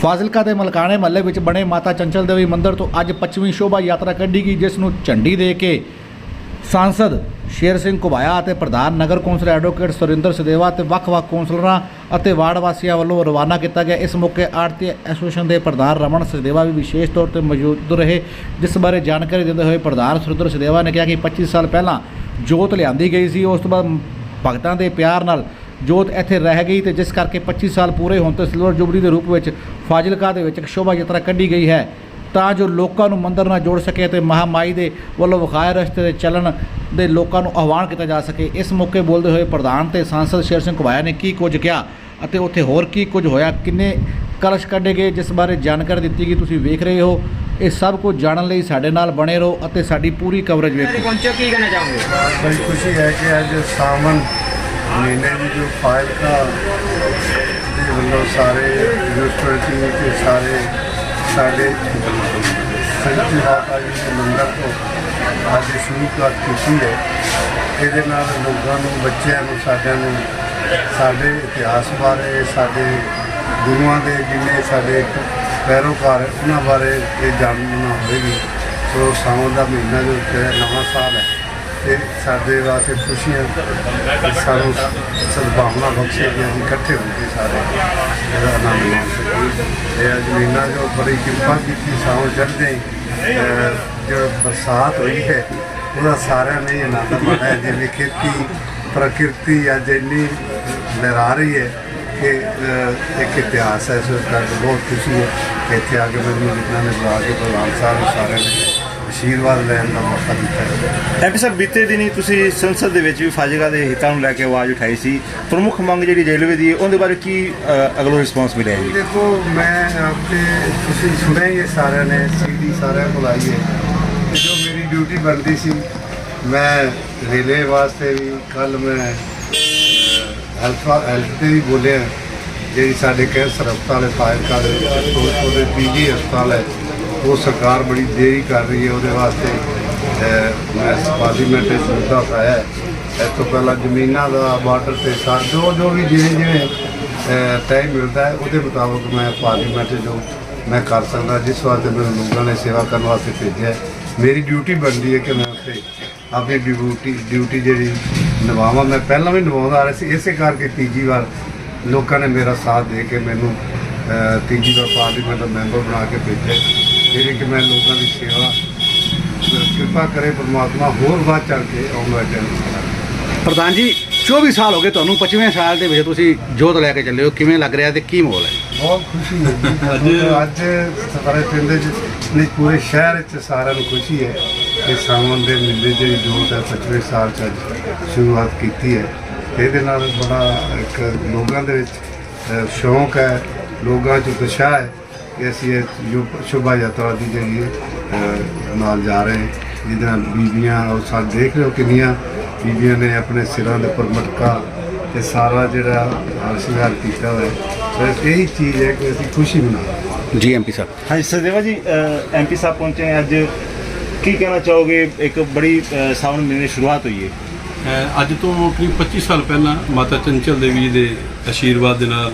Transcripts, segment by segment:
ਫਾਜ਼ਿਲਕਾ ਦੇ ਮਲਕਾਣੇ ਮਹੱਲੇ ਵਿੱਚ ਬਣੇ ਮਾਤਾ ਚੰਚਲ ਦੇਵੀ ਮੰਦਿਰ ਤੋਂ ਅੱਜ 25ਵੀਂ ਸ਼ੋਭਾ ਯਾਤਰਾ ਕੱਢੀ ਗਈ, ਜਿਸ ਨੂੰ ਝੰਡੀ ਦੇ ਕੇ ਸਾਂਸਦ ਸ਼ੇਰ ਸਿੰਘ ਘੁਬਾਇਆ ਅਤੇ ਪ੍ਰਧਾਨ ਨਗਰ ਕੌਂਸਲ ਐਡਵੋਕੇਟ ਸੁਰਿੰਦਰ ਸਦੇਵਾ ਤੇ ਵੱਖ-ਵੱਖ ਕੌਂਸਲਰਾਂ ਅਤੇ ਵਾਰਡ ਵਾਸੀਆਂ ਵੱਲੋਂ ਰਵਾਨਾ ਕੀਤਾ ਗਿਆ। ਇਸ ਮੌਕੇ ਆੜਤੀ ਐਸੋਸੀਏਸ਼ਨ ਦੇ ਪ੍ਰਧਾਨ ਰਮਨ ਸਦੇਵਾ ਵੀ ਵਿਸ਼ੇਸ਼ ਤੌਰ ਤੇ ਮੌਜੂਦ ਰਹੇ, ਜਿਸ ਬਾਰੇ ਜਾਣਕਾਰੀ ਦਿੰਦੇ ਹੋਏ ਪ੍ਰਧਾਨ ਸੁਰਿੰਦਰ ਸਦੇਵਾ ਨੇ ਕਿਹਾ ਕਿ 25 ਸਾਲ ਪਹਿਲਾਂ ਜੋਤ ਲਿਆਂਦੀ ਗਈ ਸੀ। ਉਸ ਤੋਂ ਬਾਅਦ ਭਗਤਾਂ ਦੇ ਪਿਆਰ ਨਾਲ ਜੋਤ ਇੱਥੇ ਰਹਿ ਗਈ ਤੇ ਜਿਸ ਕਰਕੇ 25 ਸਾਲ ਪੂਰੇ ਹੋਣ ਤੇ ਸਿਲਵਰ ਜੁਬਲੀ ਦੇ ਰੂਪ ਵਿੱਚ ਫਾਜ਼ਿਲਕਾ ਦੇ ਵਿੱਚ ਇੱਕ ਸ਼ੋਭਾ ਯਾਤਰਾ ਕੱਢੀ ਗਈ ਹੈ। ਤਾਂ ਜੋ ਲੋਕਾਂ ਨੂੰ ਮੰਦਰ ਨਾਲ ਜੋੜ ਸਕੇ ਤੇ ਮਹਾਮਾਈ ਦੇ ਵੱਲੋਂ ਵਿਖਾਏ ਰਸਤੇ ਤੇ ਚੱਲਣ ਦੇ ਲੋਕਾਂ ਨੂੰ ਆਹਵਾਨ ਕੀਤਾ ਜਾ ਸਕੇ। ਇਸ ਮੌਕੇ ਬੋਲਦੇ ਹੋਏ ਪ੍ਰਧਾਨ ਤੇ ਸਾਂਸਦ ਸ਼ੇਰ ਸਿੰਘ ਘੁਬਾਇਆ ਨੇ ਕੀ ਕੁਝ ਕਿਹਾ ਅਤੇ ਉੱਥੇ ਹੋਰ ਕੀ ਕੁਝ ਹੋਇਆ ਕਿੰਨੇ ਕਲਸ਼ ਕੱਢੇ ਗਏ ਜਿਸ ਬਾਰੇ ਜਾਣਕਾਰੀ ਦਿੱਤੀ ਗਈ ਤੁਸੀਂ ਵੇਖ ਰਹੇ ਹੋ। ਇਹ ਸਭ ਕੁਝ ਜਾਣਨ ਲਈ ਸਾਡੇ ਨਾਲ ਬਣੇ ਰਹੋ ਅਤੇ ਸਾਡੀ ਪੂਰੀ ਕਵਰੇਜ ਵੇਖੋ। ਪਹੁੰਚੋ ਕੀ ਕਹਿਣਾ ਚਾਹੋਗੇ? ਬੜੀ ਖੁਸ਼ੀ ਹੈ ਕਿ ਅੱਜ ਸਾਵਨ ਮਹੀਨੇ ਦੀ ਜੋ ਫਾਇਦਾ ਦੇ ਵੱਲੋਂ ਸਾਰੇ ਯੂਨੀਵਰਸਿਟੀ ਤੇ ਸਾਰੇ ਸਾਡੇ ਸੰਤੀ ਮਾਤਾ ਜੀ ਦੇ ਮੰਦਰ ਤੋਂ ਅੱਜ ਸ਼ੁਰੂਆਤ ਕੀਤੀ ਹੈ। ਇਹਦੇ ਨਾਲ ਲੋਕਾਂ ਨੂੰ, ਬੱਚਿਆਂ ਨੂੰ, ਸਾਡਿਆਂ ਨੂੰ, ਸਾਡੇ ਇਤਿਹਾਸ ਬਾਰੇ, ਸਾਡੇ ਗੁਰੂਆਂ ਦੇ ਜਿੰਨੇ ਸਾਡੇ ਪੈਰੋਕਾਰ ਉਹਨਾਂ ਬਾਰੇ ਇਹ ਜਾਣਨਾ ਹੋਵੇਗੀ। ਸੋ ਸਾਵਣ ਦਾ ਮਹੀਨਾ ਜੋ ਕਿ ਨਵਾਂ ਸਾਲ ਹੈ। ਤੇ ਸਾਡੇ ਵਾਸਤੇ ਖੁਸ਼ੀਆਂ ਤੇ ਸਾਨੂੰ ਸਦਭਾਵਨਾ ਬਖਸ਼ੇ ਕਿ ਅਸੀਂ ਇਕੱਠੇ ਹੋ ਕੇ ਸਾਰੇ ਇਹਦਾ ਆਨੰਦ ਮਾਣ ਸਕੀਏ ਇਹ ਅੱਜ ਮਹੀਨਾ ਜੋ ਬੜੀ ਕਿਰਪਾ ਕੀਤੀ ਸਾਵਣ ਚੜ੍ਹਦੇ ਜੋ ਬਰਸਾਤ ਹੋਈ ਹੈ, ਉਹਦਾ ਸਾਰਿਆਂ ਨੇ ਆਨੰਦ ਮਾਣਿਆ। ਜਿਵੇਂ ਖੇਤੀ, ਪ੍ਰਕਿਰਤੀ ਅੱਜ ਇੰਨੀ ਲਹਿਰਾ ਰਹੀ ਹੈ ਕਿ ਇੱਕ ਇਤਿਹਾਸ ਹੈ, ਇਸ ਕਰਕੇ ਬਹੁਤ ਖੁਸ਼ੀ ਹੈ ਕਿ ਇੱਥੇ ਆ ਕੇ ਮੈਨੂੰ ਜਿਨ੍ਹਾਂ ਨੇ ਬੁਲਾ ਕੇ ਪ੍ਰਧਾਨ ਸਾਹਿਬ ਸਾਰਿਆਂ ਨੇ ਆਸ਼ੀਰਵਾਦ ਲੈਣ ਦਾ ਮੌਕਾ ਦਿੱਤਾ ਹੈ। ਐਮਪੀ ਸਾਹਿਬ ਬੀਤੇ ਦਿਨੀ ਤੁਸੀਂ ਸੰਸਦ ਦੇ ਵਿੱਚ ਵੀ ਫਾਜ਼ਿਲਕਾ ਦੇ ਹਿੱਤਾਂ ਨੂੰ ਲੈ ਕੇ ਆਵਾਜ਼ ਉਠਾਈ ਸੀ। ਪ੍ਰਮੁੱਖ ਮੰਗ ਜਿਹੜੀ ਰੇਲਵੇ ਦੀ ਹੈ ਉਹਦੇ ਬਾਰੇ ਕੀ ਅ, ਅਗਲਾ ਰਿਸਪੌਂਸ ਮਿਲਿਆ ਜੀ? ਦੇਖੋ ਮੈਂ ਆਪਕੇ ਤੁਸੀਂ ਸੁਣਿਆ ਹੀ ਹੈ ਸਾਰਿਆਂ ਨੇ ਸੀਡੀ ਸਾਰਿਆਂ ਕੋਲ ਆਈ ਹੈ। ਤੇ ਜੋ ਮੇਰੀ ਡਿਊਟੀ ਬਣਦੀ ਸੀ ਮੈਂ ਰੇਲਵੇ ਵਾਸਤੇ ਵੀ ਕੱਲ ਮੈਂ ਹੈਲਥ ਹੈਲਥ ਤੇ ਵੀ ਬੋਲਿਆ। ਜਿਹੜੀ ਸਾਡੇ ਕੈਂਸਰ ਹਸਪਤਾਲ ਹੈ ਫਾਇਲਕਾ ਦੇ ਵਿੱਚ ਉਹ- ਉਹਦੇ ਪੀਜੀ ਹਸਪਤਾਲ ਹੈ। ਉਹ ਸਰਕਾਰ ਬੜੀ ਦੇਰੀ ਕਰ ਰਹੀ ਹੈ ਉਹਦੇ ਵਾਸਤੇ ਮੈਂ ਪਾਰਲੀਮੈਂਟ ਵਿੱਚ ਮੁੱਦਾ ਉਠਾਇਆ ਇਸ ਤੋਂ ਪਹਿਲਾਂ ਜ਼ਮੀਨਾਂ ਦਾ ਵਾਟਰ ਤੇ ਸਾਰ ਜੋ ਜੋ ਵੀ ਜਿਵੇਂ ਜਿਵੇਂ ਅਹ, ਟਾਈਮ ਮਿਲਦਾ ਹੈ ਉਹਦੇ ਮੁਤਾਬਕ ਮੈਂ ਪਾਰਲੀਮੈਂਟ 'ਚ ਜੋ ਮੈਂ ਕਰ ਸਕਦਾ ਜਿਸ ਵਾਸਤੇ ਮੈਨੂੰ ਲੋਕਾਂ ਨੇ ਸੇਵਾ ਕਰਨ ਵਾਸਤੇ ਭੇਜਿਆ ਮੇਰੀ ਡਿਊਟੀ ਬਣਦੀ ਹੈ ਕਿ ਮੈਂ ਉੱਥੇ ਆਪਣੀ ਡਿਊਟੀ ਡਿਊਟੀ ਜਿਹੜੀ ਨਿਭਾਵਾਂ। ਮੈਂ ਪਹਿਲਾਂ ਵੀ ਨਿਭਾਉਂਦਾ ਆ ਰਿਹਾ ਸੀ ਇਸੇ ਕਰਕੇ ਤੀਜੀ ਵਾਰ ਲੋਕਾਂ ਨੇ ਮੇਰਾ ਸਾਥ ਦੇ ਕੇ ਮੈਨੂੰ ਤੀਜੀ ਵਾਰ ਪਾਰਲੀਮੈਂਟ ਦਾ ਮੈਂਬਰ ਬਣਾ ਕੇ ਭੇਜਿਆ ਜਿਹੜੀ ਕਿ ਮੈਂ ਲੋਕਾਂ ਦੀ ਸੇਵਾ ਕਿਰਪਾ ਕਰੇ ਪਰਮਾਤਮਾ ਹੋਰ ਵੱਧ ਚੜ ਕੇ ਆਉਂਦਾ ਜਾਵੇ ਪ੍ਰਧਾਨ ਜੀ 24 ਸਾਲ ਹੋ ਗਏ ਤੁਹਾਨੂੰ 25ਵੇਂ ਸਾਲ ਦੇ ਵਿੱਚ ਤੁਸੀਂ ਜੋਤ ਲੈ ਕੇ ਚੱਲੇ ਹੋ ਕਿਵੇਂ ਲੱਗ ਰਿਹਾ ਤੇ ਕੀ ਮਾਹੌਲ ਹੈ? ਬਹੁਤ ਖੁਸ਼ੀ ਹੈ ਅੱਜ ਸਾਰੇ ਪਿੰਡ ਵਿੱਚ ਨਹੀਂ ਪੂਰੇ ਸ਼ਹਿਰ ਵਿੱਚ ਸਾਰਿਆਂ ਨੂੰ ਖੁਸ਼ੀ ਹੈ ਕਿ ਸਾਵਣ ਦੇ ਮੇਲੇ ਜਿਹੜੀ ਜੋਤ ਹੈ 25 ਸਾਲ ਚ ਅੱਜ ਸ਼ੁਰੂਆਤ ਕੀਤੀ ਹੈ। ਇਹਦੇ ਨਾਲ ਬੜਾ ਇੱਕ ਲੋਕਾਂ ਦੇ ਵਿੱਚ ਸ਼ੌਂਕ ਹੈ ਲੋਕਾਂ 'ਚ ਉਤਸ਼ਾਹ ਹੈ। ਕਿ ਅਸੀਂ ਇਹ ਜੋ ਸ਼ੋਭਾ ਯਾਤਰਾ ਦੀ ਜਿਹੜੀ ਹੈ, ਅਹ, ਨਾਲ ਜਾ ਰਹੇ ਹਾਂ ਜਿਹਦੇ ਨਾਲ ਬੀਬੀਆਂ ਔਰ ਸਾਡੇ ਦੇਖ ਰਹੇ ਹੋ ਕਿੰਨੀਆਂ ਬੀਬੀਆਂ ਨੇ ਆਪਣੇ ਸਿਰਾਂ ਦੇ ਉੱਪਰ ਮਟਕਾ ਤੇ ਸਾਰਾ ਜਿਹੜਾ ਹਾਰ ਸ਼ਿੰਗਾਰ ਕੀਤਾ ਹੋਇਆ ਹੈ। ਬਸ ਇਹੀ ਚੀਜ਼ ਹੈ ਕਿ ਅਸੀਂ ਖੁਸ਼ੀ ਮਨਾਉਂਦੇ ਜੀ ਐਮਪੀ ਸਾਹਿਬ। ਹਾਂਜੀ ਸਦੇਵਾ ਜੀ ਐਮਪੀ ਸਾਹਿਬ ਪਹੁੰਚੇ ਹੈ ਅੱਜ। ਕੀ ਕਹਿਣਾ ਚਾਹੋਗੇ? ਇੱਕ ਬੜੀ ਅ, ਸਾਵਣ ਮਹੀਨੇ ਦੀ ਸ਼ੁਰੂਆਤ ਹੋਈ ਹੈ। ਅਹ ਅੱਜ ਤੋਂ ਕਰੀਬ 25 ਸਾਲ ਪਹਿਲਾਂ ਮਾਤਾ ਚੰਚਲ ਦੇਵੀ ਜੀ ਦੇ ਆਸ਼ੀਰਵਾਦ ਦੇ ਨਾਲ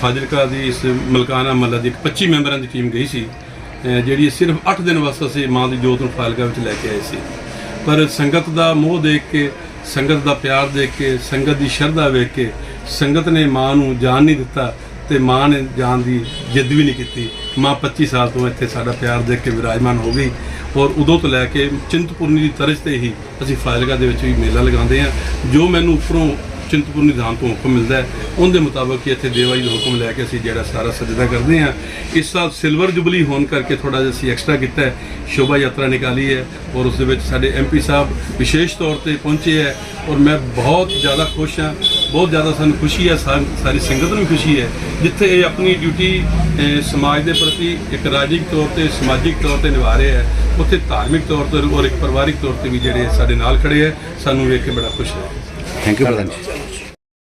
ਫਾਜ਼ਿਲਕਾ ਦੀ ਇਸ ਮਲਕਾਨਾ ਮੱਲਾ ਦੀ ਇੱਕ 25 ਮੈਂਬਰਾਂ ਦੀ ਟੀਮ ਗਈ ਸੀ ਜਿਹੜੀ ਸਿਰਫ 8 ਦਿਨ ਵਾਸਤੇ ਅਸੀਂ ਮਾਂ ਦੀ ਜੋਤ ਨੂੰ ਫਾਜ਼ਿਲਕਾ ਵਿੱਚ ਲੈ ਕੇ ਆਏ ਸੀ। ਪਰ ਸੰਗਤ ਦਾ ਮੋਹ ਦੇਖ ਕੇ, ਸੰਗਤ ਦਾ ਪਿਆਰ ਦੇਖ ਕੇ, ਸੰਗਤ ਦੀ ਸ਼ਰਧਾ ਵੇਖ ਕੇ ਸੰਗਤ ਨੇ ਮਾਂ ਨੂੰ ਜਾਨ ਨਹੀਂ ਦਿੱਤਾ ਤੇ ਮਾਂ ਨੇ ਜਾਨ ਦੀ ਜਿੱਦ ਵੀ ਨਹੀਂ ਕੀਤੀ। ਮਾਂ 25 ਸਾਲ ਤੋਂ ਇੱਥੇ ਸਾਡਾ ਪਿਆਰ ਦੇਖ ਕੇ ਵਿਰਾਜਮਾਨ ਹੋ ਗਈ ਔਰ ਉਦੋਂ ਤੋਂ ਲੈ ਕੇ ਚਿੰਤਪੁਰਨੀ ਦੀ ਤਰਜ਼ ਤੇ ਹੀ ਅਸੀਂ ਫਾਜ਼ਿਲਕਾ ਦੇ ਵਿੱਚ ਵੀ ਮੇਲਾ ਲਗਾਉਂਦੇ ਹਾਂ। ਜੋ ਮੈਨੂੰ ਉੱਪਰੋਂ ਚਿੰਤਪੁਰ ਨਿਜ਼ਾਮ ਤੋਂ ਹੁਕਮ ਮਿਲਦਾ ਹੈ। ਉਹਦੇ ਮੁਤਾਬਕ ਕਿ ਇੱਥੇ ਦੇਵਾਈ ਦਾ ਹੁਕਮ ਲੈ ਕੇ ਅਸੀਂ ਜਿਹੜਾ ਸਾਰਾ ਸਜਦਾ ਕਰਦੇ ਹਾਂ। ਇਸ ਸਾਲ ਸਿਲਵਰ ਜੁਬਲੀ ਹੋਣ ਕਰਕੇ ਥੋੜਾ ਜਿਹਾ ਅਸੀਂ ਐਕਸਟਰਾ ਕੀਤਾ ਹੈ। ਸ਼ੋਭਾ ਯਾਤਰਾ ਨਿਕਾਲੀ ਹੈ ਔਰ ਉਸ ਦੇ ਵਿੱਚ ਸਾਡੇ ਐਮਪੀ ਸਾਹਿਬ ਵਿਸ਼ੇਸ਼ ਤੌਰ ਤੇ ਪਹੁੰਚੇ ਹੈ ਔਰ ਮੈਂ ਬਹੁਤ ਜ਼ਿਆਦਾ ਖੁਸ਼ ਹਾਂ। ਬਹੁਤ ਜ਼ਿਆਦਾ ਸਾਨੂੰ ਖੁਸ਼ੀ ਹੈ। ਸਾਰੀ ਸੰਗਤ ਨੂੰ ਖੁਸ਼ੀ ਹੈ। ਜਿੱਥੇ ਇਹ ਆਪਣੀ ਡਿਊਟੀ ਸਮਾਜ ਦੇ ਪ੍ਰਤੀ ਇੱਕ ਰਾਜਿਕ ਤੌਰ ਤੇ, ਸਮਾਜਿਕ ਤੌਰ ਤੇ ਨਿਭਾ ਰਹੇ ਹੈ। ਉੱਥੇ ਧਾਰਮਿਕ ਤੌਰ ਤੇ ਔਰ ਇੱਕ ਪਰਿਵਾਰਿਕ ਤੌਰ ਤੇ ਵੀ ਜਿਹੜੇ ਸਾਡੇ ਨਾਲ ਖੜੇ ਹੈ। ਸਾਨੂੰ ਵੇਖ ਕੇ ਬੜਾ ਖੁਸ਼ ਹੈ। ਥੈਂਕ ਯੂ ਪ੍ਰਧਾਨ